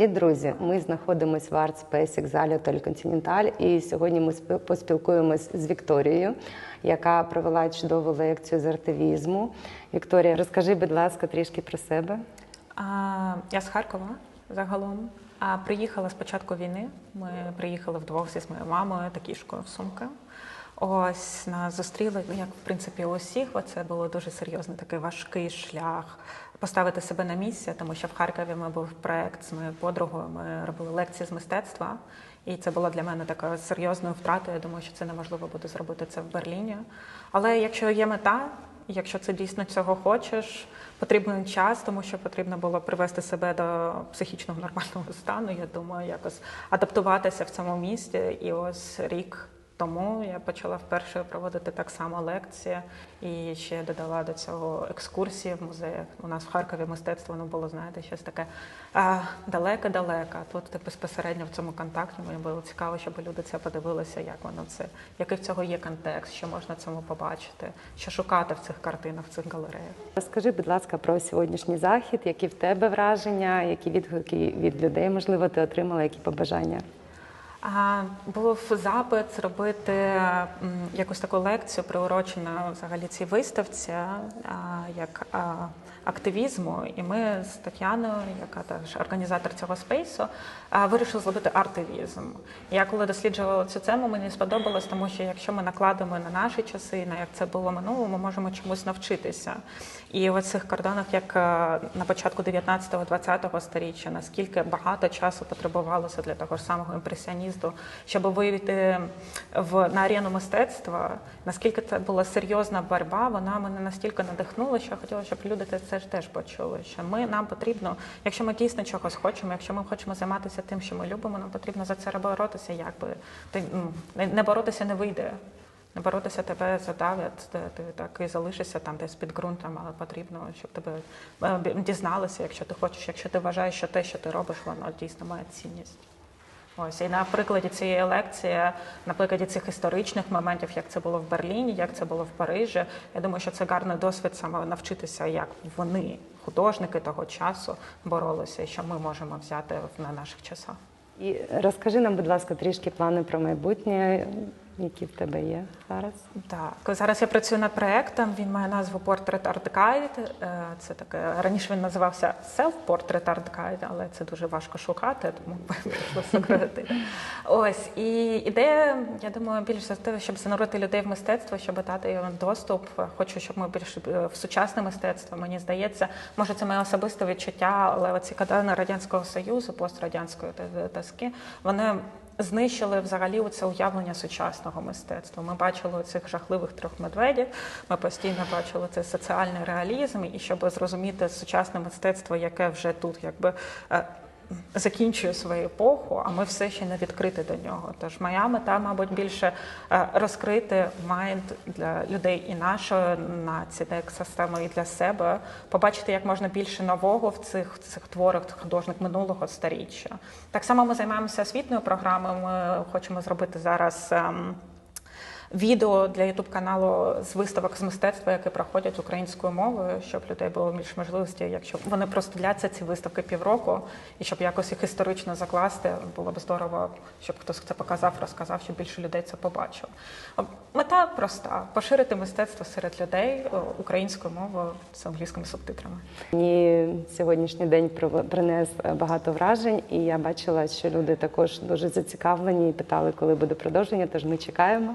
Привіт, друзі! Ми знаходимося в Art Space Exalio Hotel Continental і сьогодні ми спі- поспілкуємось з Вікторією, яка провела чудову лекцію з артивізму. Вікторія, розкажи, будь ласка, трішки про себе. А, я з Харкова загалом. А приїхала з початку війни. Ми приїхали вдвох зі своєю мамою та кішкою в сумки. Ось нас зустріли, як в принципі усіх, це було дуже серйозний такий важкий шлях поставити себе на місце, тому що в Харкові ми був проект з моєю подругою. Ми робили лекції з мистецтва, і це було для мене такою серйозною втратою. Я думаю, що це неможливо буде зробити це в Берліні. Але якщо є мета, Якщо це дійсно цього хочеш, потрібен час, тому що потрібно було привести себе до психічного нормального стану. Я думаю, якось адаптуватися в цьому місті. І ось рік тому я почала вперше проводити так само лекції і ще додала до цього екскурсії в музеях. У нас в Харкові мистецтво воно було, знаєте, щось таке далеке-далеке. Тут ти безпосередньо в цьому контакті. Мені було цікаво, щоб люди це подивилися, як воно це, який в цього є контекст, що можна цьому побачити, що шукати в цих картинах, в цих галереях. Розкажи, будь ласка, про сьогоднішній захід, які в тебе враження, які відгуки від людей, можливо, ти отримала, які побажання. Був запит зробити якусь таку лекцію, приурочену взагалі цій виставці, як активізму. І ми з Тетяною, яка теж організатор цього спейсу, вирішили зробити артивізм. Я коли досліджувала цю тему, мені сподобалось, тому що якщо ми накладемо на наші часи, на як це було минуло, ми можемо чомусь навчитися. І в цих кордонах, як е, на початку 19-20 сторіччя, наскільки багато часу потребувалося для того ж самого імпресіонізму, щоб вийти в на арену мистецтва, наскільки це була серйозна боротьба, вона мене настільки надихнула, що я хотіла, щоб люди це ж теж почули. Що ми нам потрібно, якщо ми дійсно чогось хочемо, якщо ми хочемо займатися тим, що ми любимо, нам потрібно за це боротися. Якби ти ну, не- боротися не вийде. Не боротися тебе задавлять, ти так і залишишся там десь під ґрунтом, але потрібно, щоб тебе е, дізналися, якщо ти хочеш, якщо ти вважаєш, що те, що ти робиш, воно дійсно має цінність. Ось і на прикладі цієї лекції, на прикладі цих історичних моментів, як це було в Берліні, як це було в Парижі. Я думаю, що це гарний досвід саме навчитися, як вони, художники того часу, боролися, і що ми можемо взяти на наших часах. І розкажи нам, будь ласка, трішки плани про майбутнє, які в тебе є зараз. Так, зараз я працюю над проектом. Він має назву Portrait Art Guide. Е, Це таке раніше він називався Self-Portrait Art Guide, але це дуже важко шукати, тому прийшло сократити. Ось і ідея, я думаю, більш за те, щоб занурити людей в мистецтво, щоб дати їм доступ. Хочу, щоб ми більш е, в сучасне мистецтво. Мені здається, може це моє особисте відчуття, але оці кадани радянського союзу, пострадянської тоски, вони. Знищили взагалі це уявлення сучасного мистецтва. Ми бачили цих жахливих трьох медведів. Ми постійно бачили цей соціальний реалізм, і щоб зрозуміти сучасне мистецтво, яке вже тут якби е, закінчує свою епоху, а ми все ще не відкриті до нього. Тож моя мета, мабуть, більше е, розкрити майнд для людей і нашої нації, та екосистеми, і для себе, побачити як можна більше нового в цих, цих творах художник минулого сторіччя. Так само ми займаємося освітньою програмою. Ми хочемо зробити зараз. Відео для ютуб каналу з виставок з мистецтва, які проходять українською мовою, щоб людей було більш можливості, якщо вони просто дляться ці виставки півроку, і щоб якось їх історично закласти, було б здорово, щоб хтось це показав, розказав, щоб більше людей це побачило. Мета проста: поширити мистецтво серед людей українською мовою з англійськими субтитрами. Мені сьогоднішній день принес е, багато вражень, і я бачила, що люди також дуже зацікавлені і питали, коли буде продовження. Тож ми чекаємо.